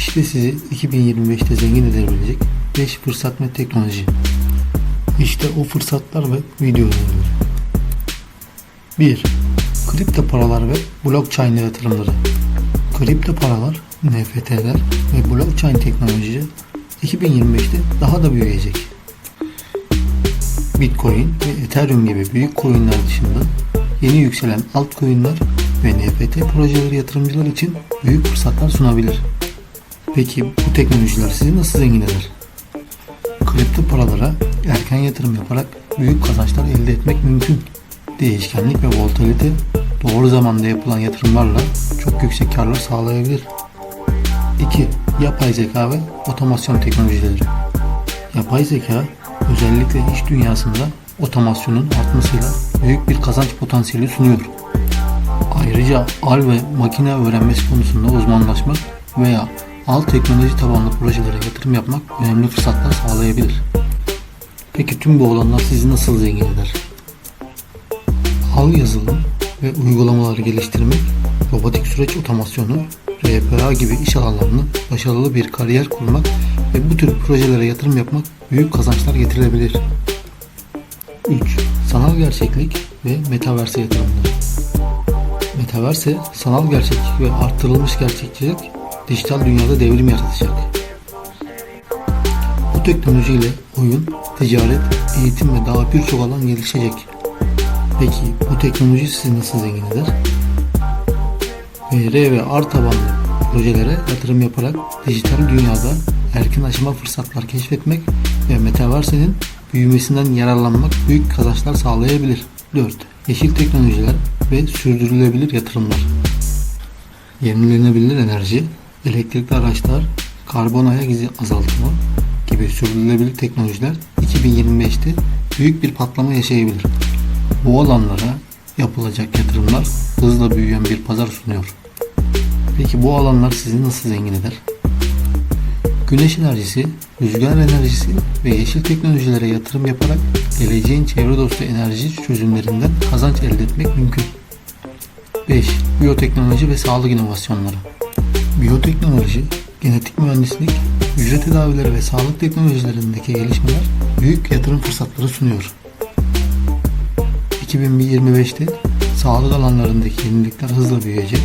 İşte sizi 2025'te zengin edebilecek 5 fırsat ve teknoloji. İşte o fırsatlar ve video önerileri. 1. Kripto paralar ve blockchain yatırımları. Kripto paralar, NFT'ler ve blockchain teknolojileri 2025'te daha da büyüyecek. Bitcoin ve Ethereum gibi büyük coinler dışında yeni yükselen altcoin'ler ve NFT projeleri yatırımcılar için büyük fırsatlar sunabilir. Peki bu teknolojiler sizi nasıl zengin eder? Kripto paralara erken yatırım yaparak büyük kazançlar elde etmek mümkün. Değişkenlik ve volatilite doğru zamanda yapılan yatırımlarla çok yüksek karlar sağlayabilir. 2. Yapay zeka ve otomasyon teknolojileri. Yapay zeka özellikle iş dünyasında otomasyonun artmasıyla büyük bir kazanç potansiyeli sunuyor. Ayrıca al ve makine öğrenmesi konusunda uzmanlaşmak veya alt teknoloji tabanlı projelere yatırım yapmak önemli fırsatlar sağlayabilir. Peki tüm bu olanlar sizi nasıl zengin eder? Al yazılım ve uygulamaları geliştirmek, robotik süreç otomasyonu, RPA gibi iş alanlarını başarılı bir kariyer kurmak ve bu tür projelere yatırım yapmak büyük kazançlar getirebilir. 3. Sanal gerçeklik ve metaverse yatırımları. Metaverse, sanal gerçeklik ve arttırılmış gerçekçilik dijital dünyada devrim yaratacak. Bu teknolojiyle oyun, ticaret, eğitim ve daha birçok alan gelişecek. Peki bu teknoloji sizi nasıl zengin eder? VR ve R tabanlı projelere yatırım yaparak dijital dünyada erken aşama fırsatlar keşfetmek ve metaversenin büyümesinden yararlanmak büyük kazançlar sağlayabilir. 4. Yeşil teknolojiler ve sürdürülebilir yatırımlar. Yenilenebilir enerji, elektrikli araçlar, karbon ayak izi azaltma gibi sürdürülebilir teknolojiler 2025'te büyük bir patlama yaşayabilir. Bu alanlara yapılacak yatırımlar hızla büyüyen bir pazar sunuyor. Peki bu alanlar sizi nasıl zengin eder? Güneş enerjisi, rüzgar enerjisi ve yeşil teknolojilere yatırım yaparak geleceğin çevre dostu enerji çözümlerinden kazanç elde etmek mümkün. 5. Biyoteknoloji ve sağlık inovasyonları. Biyoteknoloji, genetik mühendislik, hücre tedavileri ve sağlık teknolojilerindeki gelişmeler büyük yatırım fırsatları sunuyor. 2025'te sağlık alanlarındaki yenilikler hızla büyüyecek.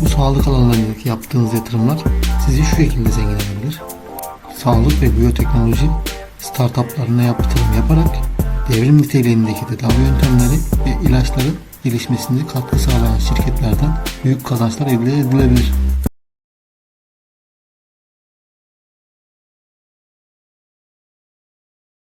Bu sağlık alanlarındaki yaptığınız yatırımlar sizi şu şekilde zengin edebilir. Sağlık ve biyoteknoloji startuplarına yatırım yaparak devrim niteliğindeki tedavi yöntemleri ve ilaçların gelişmesine katkı sağlayan şirketlerden büyük kazançlar elde edilebilir.